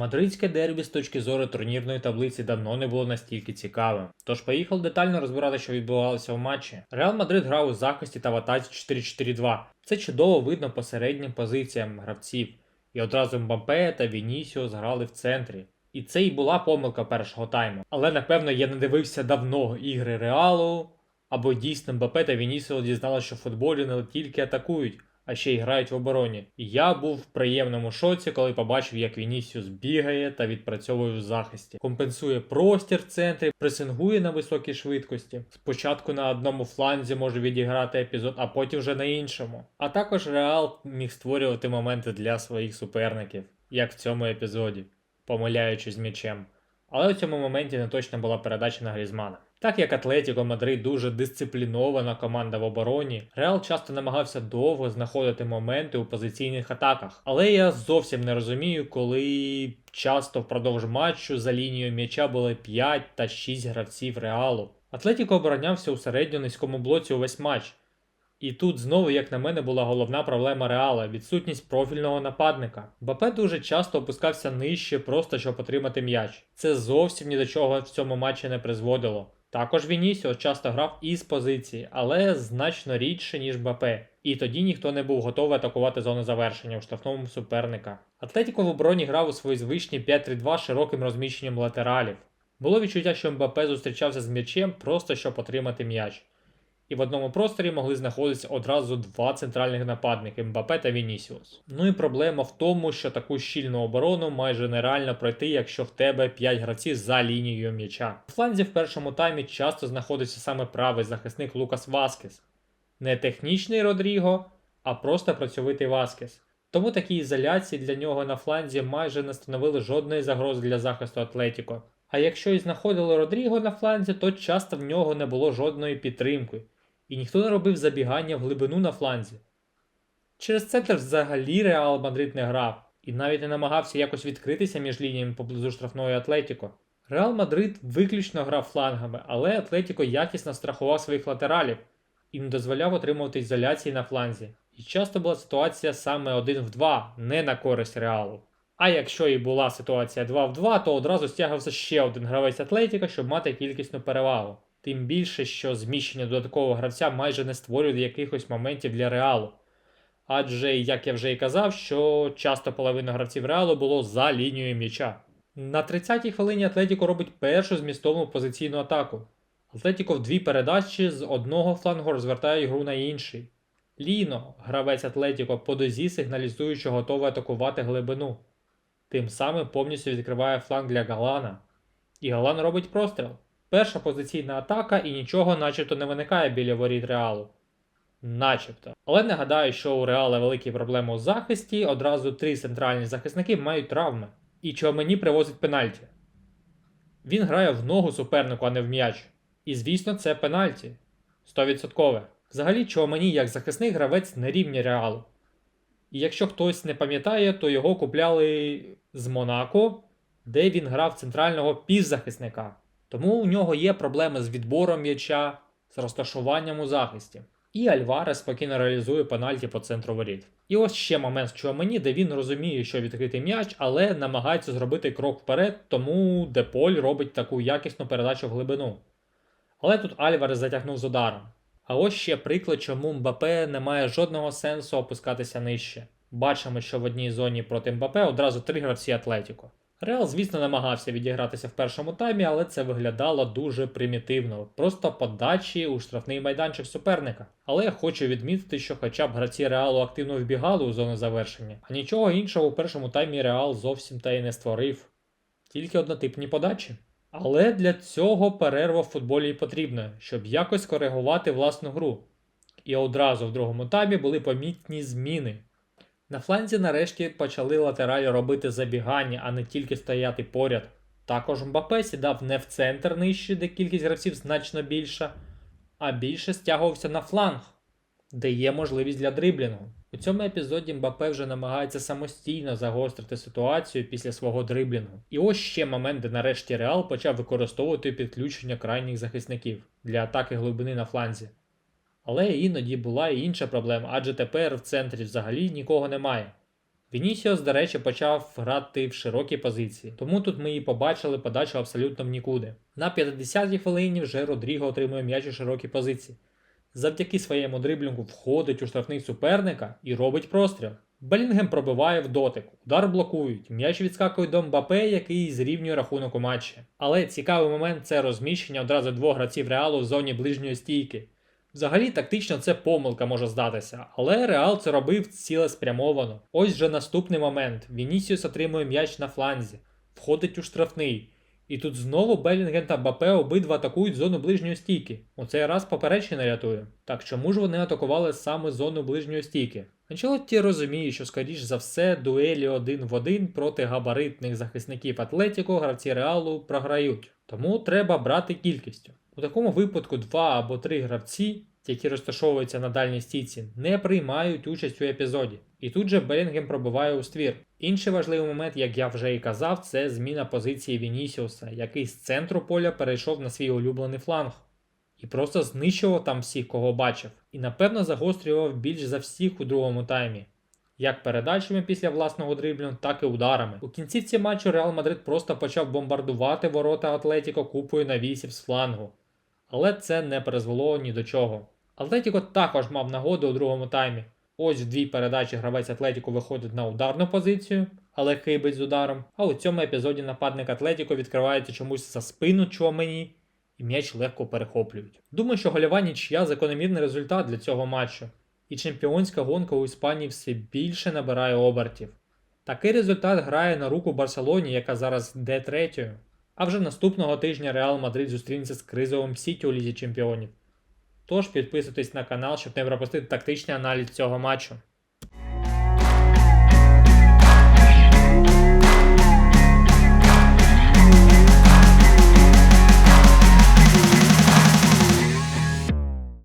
Мадридське дербі з точки зору турнірної таблиці давно не було настільки цікавим. Тож поїхав детально розбирати, що відбувалося в матчі. Реал Мадрид грав у захисті та в атаці 4-4-2. Це чудово видно по середнім позиціям гравців. І одразу Мбапе та Вінісіус грали в центрі. І це і була помилка першого тайму. Але напевно я не дивився давно ігри Реалу, або дійсно Мбапе та Вінісіус дізналися, що в футболі не тільки атакують, а ще й грають в обороні. Я був в приємному шоці, коли побачив, як Вінісіус бігає та відпрацьовує в захисті, компенсує простір в центрі, пресингує на високій швидкості. Спочатку на одному фланзі може відіграти епізод, а потім вже на іншому. А також Реал міг створювати моменти для своїх суперників, як в цьому епізоді, помиляючись з м'ячем. Але у цьому моменті не точно була передача на Грізмана. Так як Атлетіко Мадрид дуже дисциплінована команда в обороні, Реал часто намагався довго знаходити моменти у позиційних атаках. Але я зовсім не розумію, коли часто впродовж матчу за лінією м'яча були 5 та 6 гравців Реалу. Атлетіко оборонявся у середньо-низькому блоці увесь матч. І тут знову, як на мене, була головна проблема Реала відсутність профільного нападника. Бапе дуже часто опускався нижче, просто щоб отримати м'яч. Це зовсім ні до чого в цьому матчі не призводило. Також Вінісіо часто грав із позиції, але значно рідше, ніж Бапе. І тоді ніхто не був готовий атакувати зону завершення у штрафному суперника. Атлетіко в обороні грав у свої звичні 5-3-2 широким розміщенням латералів. Було відчуття, що МБП зустрічався з м'ячем просто щоб отримати м'яч. І в одному просторі могли знаходитися одразу два центральних нападники Мбапе та Вінісіус. Ну і проблема в тому, що таку щільну оборону майже нереально пройти, якщо в тебе 5 гравців за лінією м'яча. У фланзі в першому таймі часто знаходиться саме правий захисник Лукас Васкес. Не технічний Родріго, а просто працьовитий Васкес. Тому такі ізоляції для нього на фланзі майже не становили жодної загрози для захисту Атлетіко. А якщо і знаходили Родріго на фланзі, то часто в нього не було жодної підтримки і ніхто не робив забігання в глибину на фланзі. Через центр взагалі Реал Мадрид не грав і навіть не намагався якось відкритися між лініями поблизу штрафної Атлетіко. Реал Мадрид виключно грав флангами, але Атлетіко якісно страхував своїх латералів і не дозволяв отримувати ізоляції на фланзі. І часто була ситуація саме 1 в 2, не на користь Реалу. А якщо і була ситуація 2 в 2, то одразу стягався ще один гравець Атлетіка, щоб мати кількісну перевагу. Тим більше, що зміщення додаткового гравця майже не створює якихось моментів для реалу. Адже, як я вже і казав, що часто половина гравців реалу було за лінією м'яча. На 30-й хвилині Атлетіко робить першу змістовну позиційну атаку. Атлетіко в дві передачі з одного флангу розвертає ігру на інший. Ліно, гравець Атлетіко, по дозі сигналізує, що готовий атакувати глибину. Тим самим повністю відкриває фланг для Галана. І Галан робить простріл. Перша позиційна атака і нічого начебто не виникає біля воріт Реалу. Начебто. Але нагадаю, що у Реала великі проблеми у захисті, одразу три центральні захисники мають травми. І мені привозить пенальті. Він грає в ногу супернику, а не в м'яч. І звісно, це пенальті. 100%. Взагалі, мені як захисний гравець на рівні Реалу. І якщо хтось не пам'ятає, то його купляли з Монако, де він грав центрального півзахисника. Тому у нього є проблеми з відбором м'яча, з розташуванням у захисті. І Альварес спокійно реалізує пенальті по центру воріт. І ось ще момент в мені, де він розуміє, що відкритий м'яч, але намагається зробити крок вперед, тому Деполь робить таку якісну передачу в глибину. Але тут Альварес затягнув з ударом. А ось ще приклад, чому Мбапе не має жодного сенсу опускатися нижче. Бачимо, що в одній зоні проти Мбапе одразу три гравці Атлетіко. Реал, звісно, намагався відігратися в першому таймі, але це виглядало дуже примітивно, просто подачі у штрафний майданчик суперника. Але я хочу відмітити, що хоча б гравці Реалу активно вбігали у зону завершення, а нічого іншого у першому таймі Реал зовсім та й не створив, тільки однотипні подачі. Але для цього перерва в футболі і потрібна, щоб якось коригувати власну гру. І одразу в другому таймі були помітні зміни. На фланзі нарешті почали латералі робити забігання, а не тільки стояти поряд. Також Мбапе сідав не в центр нижче, де кількість гравців значно більша, а більше стягувався на фланг, де є можливість для дриблінгу. У цьому епізоді Мбапе вже намагається самостійно загострити ситуацію після свого дриблінгу. І ось ще момент, де нарешті Реал почав використовувати підключення крайніх захисників для атаки глибини на фланзі. Але іноді була і інша проблема, адже тепер в центрі взагалі нікого немає. Вінісіос, до речі, почав грати в широкій позиції, тому тут ми і побачили подачу абсолютно в нікуди. На 50-й хвилині вже Родріго отримує м'яч у широкій позиції. Завдяки своєму дриблінгу входить у штрафний суперника і робить простріл. Белінгем пробиває в дотик, удар блокують, м'яч відскакує до Мбапе, який зрівнює рахунок у матчі. Але цікавий момент це розміщення одразу двох гравців реалу в зоні ближньої стійки. Взагалі, тактично це помилка може здатися, але Реал це робив цілеспрямовано. Ось же наступний момент. Вінісіус отримує м'яч на фланзі, входить у штрафний. І тут знову Белінгем та Бапе обидва атакують зону ближньої стійки. У цей раз поперечення рятує. Так чому ж вони атакували саме зону ближньої стійки? Анчелотті розуміє, що скоріш за все дуелі один в один проти габаритних захисників Атлетіко гравці Реалу програють. Тому треба брати кількістю. У такому випадку два або три гравці, які розташовуються на дальній стійці, не приймають участь у епізоді. І тут же Белінгем пробиває у ствір. Інший важливий момент, як я вже і казав, це зміна позиції Вінісіуса, який з центру поля перейшов на свій улюблений фланг. І просто знищував там всіх, кого бачив. І напевно загострював більш за всіх у другому таймі. Як передачами після власного дриблю, так і ударами. У кінцівці матчу Реал Мадрид просто почав бомбардувати ворота Атлетіко купою навісів з флангу. Але це не призвело ні до чого. Атлетіко також мав нагоду у другому таймі. Ось в дві передачі гравець Атлетіко виходить на ударну позицію, але хибить з ударом. А у цьому епізоді нападник Атлетіко відкривається чомусь за спину Чуамені, і м'яч легко перехоплюють. Думаю, що гольова нічия закономірний результат для цього матчу, і чемпіонська гонка у Іспанії все більше набирає обертів. Такий результат грає на руку Барселоні, яка зараз де третьою. А вже наступного тижня Реал Мадрид зустрінеться з кризовим Сіті у Лізі Чемпіонів. Тож підписуйтесь на канал, щоб не пропустити тактичний аналіз цього матчу.